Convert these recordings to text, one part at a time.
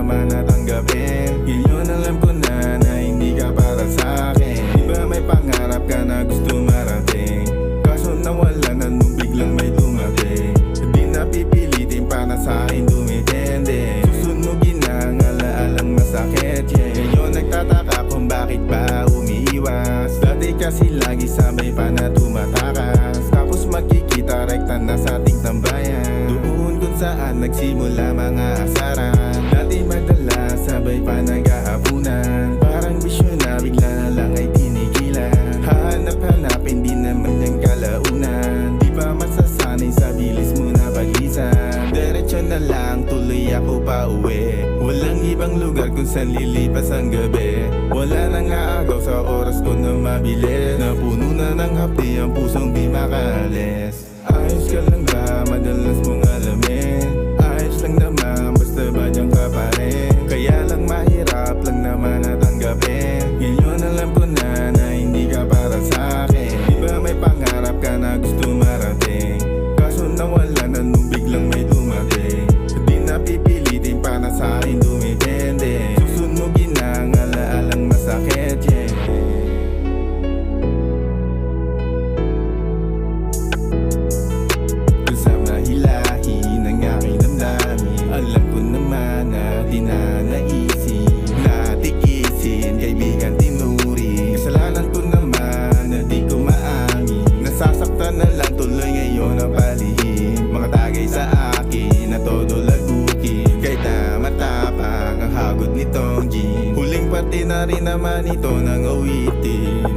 naman natanggapin Ngayon alam ko na na hindi ka para sa akin. Di ba may pangarap ka na gusto marating. Kaso nawala na nung biglang may dumating. Di na pipilitin para sa akin dumitende Susunugin ang alaalang masakit yeah. Ngayon nagtataka kung bakit ba umiiwas Dati kasi lagi sabay pa na tumatakas. Tapos makikita rekta na sa ating tambayan. Doon kung saan nagsimula mga asaran Dati madala sabay pa naghahapunan Parang bisyo na bigla na lang ay tinigilan. Hanap-hanapin din naman yung kalaunan. Di ba masasanay sa bilis mo na pagisan Diretso na lang tuloy ako pa uwi. Walang ibang lugar kung saan lilipas ang gabi. Wala nang aagaw sa oras ko na mabilis Napuno na ng hapdi ang pusong di makaalis Ayos ka lang ba? Madalas mong bagay sa akin na todo lagutin Kahit na matapang ang hagod nitong gin Huling parte na rin naman ito ng awitin.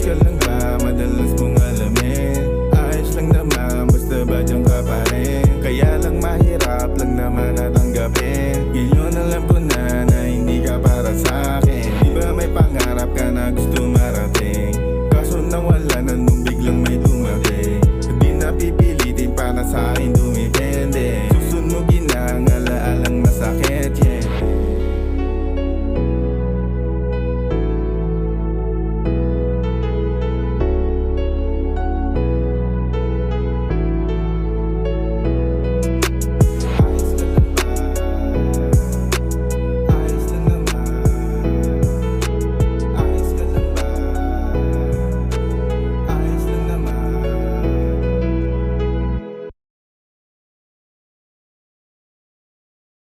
Ka lang ba? Madalas mong alamin. Ayos lang naman, basta ba dyan ka pa rin? Kaya lang mahirap lang naman natanggapin Ngayon alam ko na na hindi ka para sa akin. Di ba may pangarap ka na gusto